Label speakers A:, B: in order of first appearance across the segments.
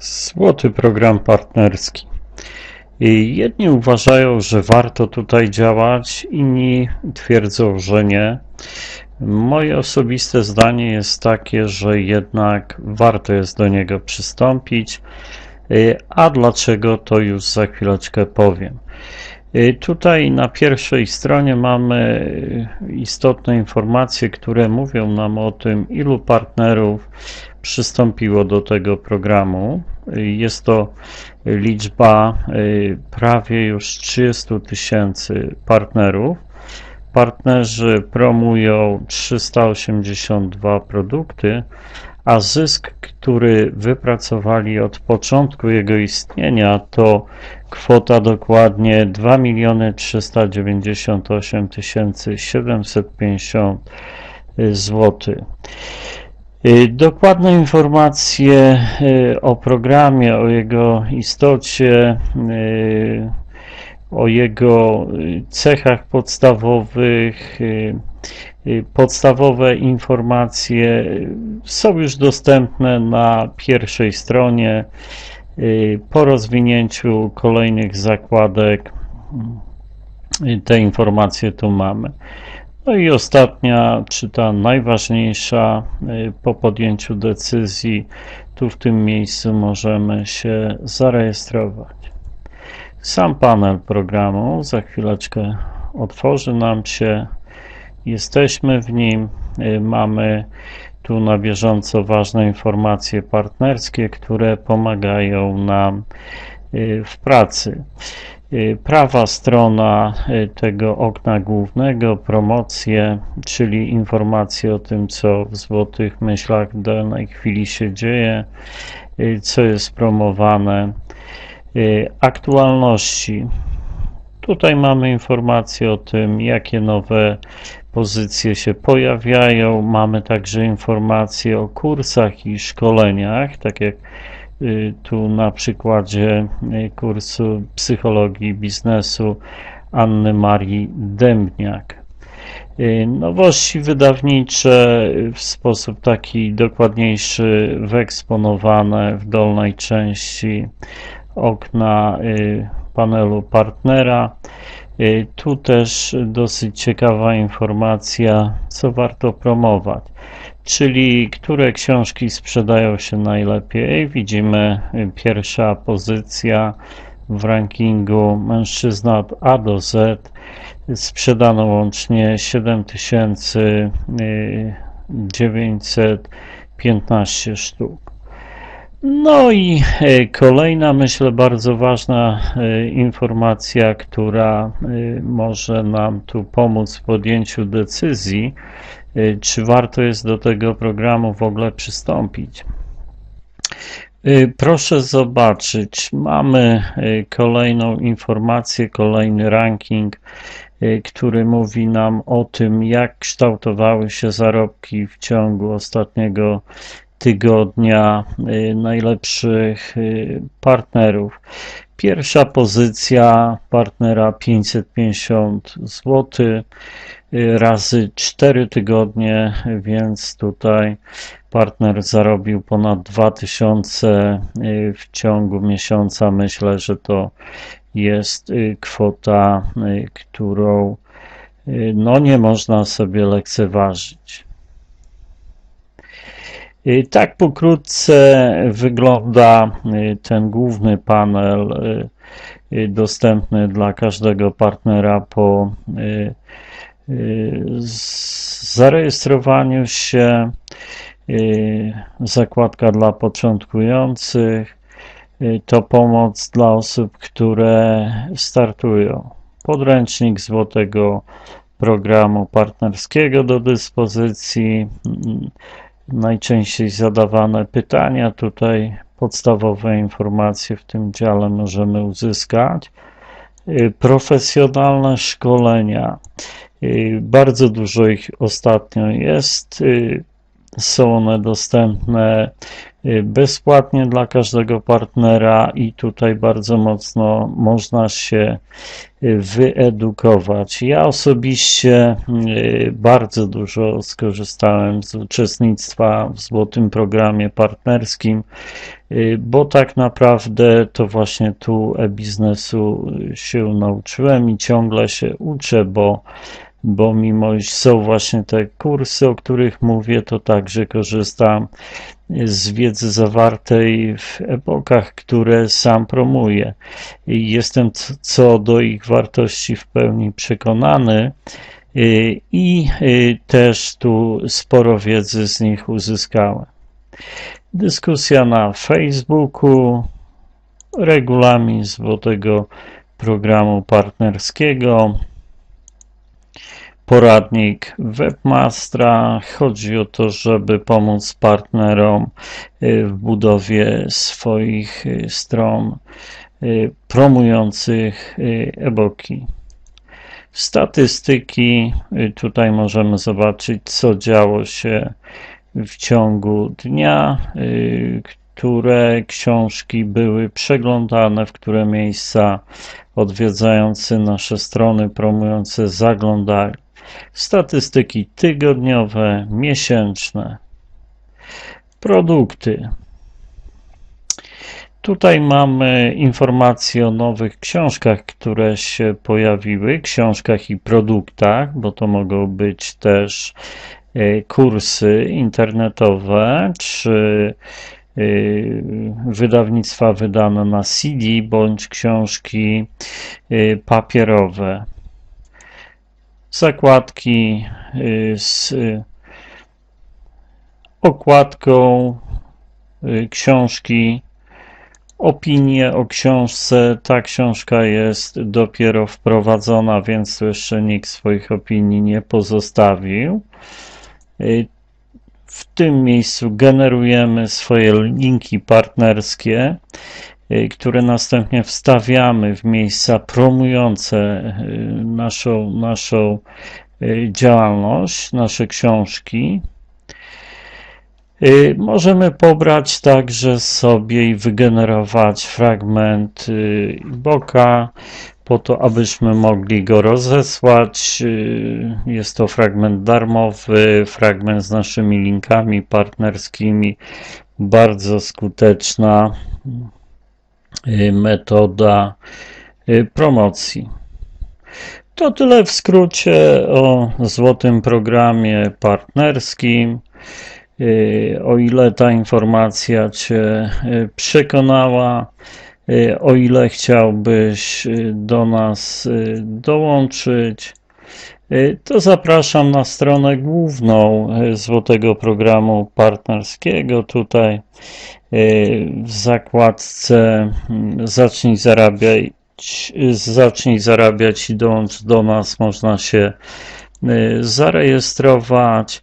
A: Złoty program partnerski. I Jedni uważają, że warto tutaj działać, inni twierdzą, że nie. Moje osobiste zdanie jest takie, że jednak warto jest do niego przystąpić. Y, A dlaczego, to już za chwileczkę powiem. Y, Tutaj na pierwszej stronie mamy y, istotne informacje, które mówią nam o tym, ilu partnerów przystąpiło do tego programu. Jest to liczba y, prawie już 30 tysięcy partnerów. Partnerzy promują 382 produkty, a zysk, który wypracowali od początku jego istnienia, to kwota dokładnie 2 398 750 zł. Y, Dokładne informacje y, o programie, o jego istocie, y, o jego cechach podstawowych, podstawowe informacje są już dostępne na pierwszej stronie. Po rozwinięciu kolejnych zakładek te informacje tu mamy. No i ostatnia, czy ta najważniejsza, y, po podjęciu decyzji, tu w tym miejscu możemy się zarejestrować. Sam panel programu za chwileczkę otworzy nam się. Jesteśmy w nim. y, Mamy tu na bieżąco ważne informacje partnerskie, które pomagają nam y, w pracy. Y, Prawa strona y, tego okna głównego, promocje, czyli informacje o tym, co w Złotych Myślach w danej chwili się dzieje, y, co jest promowane. Aktualności. Tutaj mamy informacje o tym, jakie nowe pozycje się pojawiają. Mamy także informacje o kursach i szkoleniach, tak jak tu na przykładzie y, kursu psychologii biznesu Anny Marii Dębniak. Y, Nowości wydawnicze w sposób taki dokładniejszy wyeksponowane w dolnej części okna y, panelu partnera. Y, Tu też dosyć ciekawa informacja, co warto promować, czyli które książki sprzedają się najlepiej. Widzimy y, pierwsza pozycja w rankingu mężczyzna od A do Z. Sprzedano łącznie y, 7915 sztuk. No i e, kolejna, myślę, bardzo ważna informacja, która może nam tu pomóc w podjęciu decyzji, czy warto jest do tego programu w ogóle przystąpić. E, Proszę zobaczyć, mamy e, kolejną informację, kolejny ranking, który mówi nam o tym, jak kształtowały się zarobki w ciągu ostatniego tygodnia y, najlepszych y, partnerów. Pierwsza pozycja partnera 550 zł y, razy 4 tygodnie, więc tutaj partner zarobił ponad 2000 y, w ciągu miesiąca. Myślę, że to jest y, kwota, y, którą y, no nie można sobie lekceważyć. Tak pokrótce wygląda y, ten główny panel y, y, dostępny dla każdego partnera po y, y, zarejestrowaniu się. y, Zakładka dla początkujących y, to pomoc dla osób, które startują. Podręcznik złotego programu partnerskiego do dyspozycji. mm, najczęściej zadawane pytania. Tutaj podstawowe informacje w tym dziale możemy uzyskać. Y, Profesjonalne szkolenia. Y, Bardzo dużo ich ostatnio jest. Y, Są one dostępne y, bezpłatnie dla każdego partnera i tutaj bardzo mocno można się wyedukować. Ja osobiście bardzo dużo skorzystałem z uczestnictwa w Złotym Programie Partnerskim, bo tak naprawdę to właśnie tu e-biznesu się nauczyłem i ciągle się uczę, bo bo mimo iż są właśnie te kursy, o których mówię, to także korzystam z wiedzy zawartej w epokach, które sam promuję. Jestem co do ich wartości w pełni przekonany y, i y, też tu sporo wiedzy z nich uzyskałem. Dyskusja na Facebooku, regulamin złotego programu partnerskiego, poradnik webmastera. Chodzi o to, żeby pomóc partnerom y, w budowie swoich y, stron y, promujących e-booki. Statystyki. Tutaj możemy zobaczyć, co działo się w ciągu dnia, które książki były przeglądane, w które miejsca odwiedzający nasze strony promujące zaglądali. Statystyki tygodniowe, miesięczne. Produkty. Tutaj mamy informacje o nowych książkach, które się pojawiły, książkach i produktach, bo to mogą być też e, kursy internetowe czy e, wydawnictwa wydane na CD bądź książki e, papierowe. Zakładki y, z y, okładką y, książki, opinie o książce. Ta książka jest dopiero wprowadzona, więc tu jeszcze nikt swoich opinii nie pozostawił. W tym miejscu generujemy swoje linki partnerskie, które następnie wstawiamy w miejsca promujące y, naszą, naszą y, działalność, nasze książki. Y, Możemy pobrać także sobie i wygenerować fragment y, boka po to, abyśmy mogli go rozesłać. Y, Jest to fragment darmowy, fragment z naszymi linkami partnerskimi. Bardzo skuteczna y, metoda y, promocji. To tyle w skrócie o złotym programie partnerskim. Y, O ile ta informacja Cię y, przekonała, y, o ile chciałbyś y, do nas y, dołączyć, y, to zapraszam na stronę główną y, Złotego Programu Partnerskiego. Tutaj y, w zakładce mm, Zacznij zarabiać, zacznij zarabiać i dołącz do nas. Można się y, zarejestrować.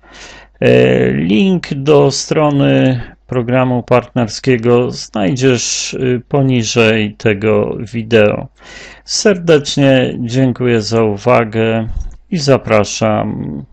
A: Link do strony programu partnerskiego znajdziesz y, poniżej tego wideo. Serdecznie dziękuję za uwagę i zapraszam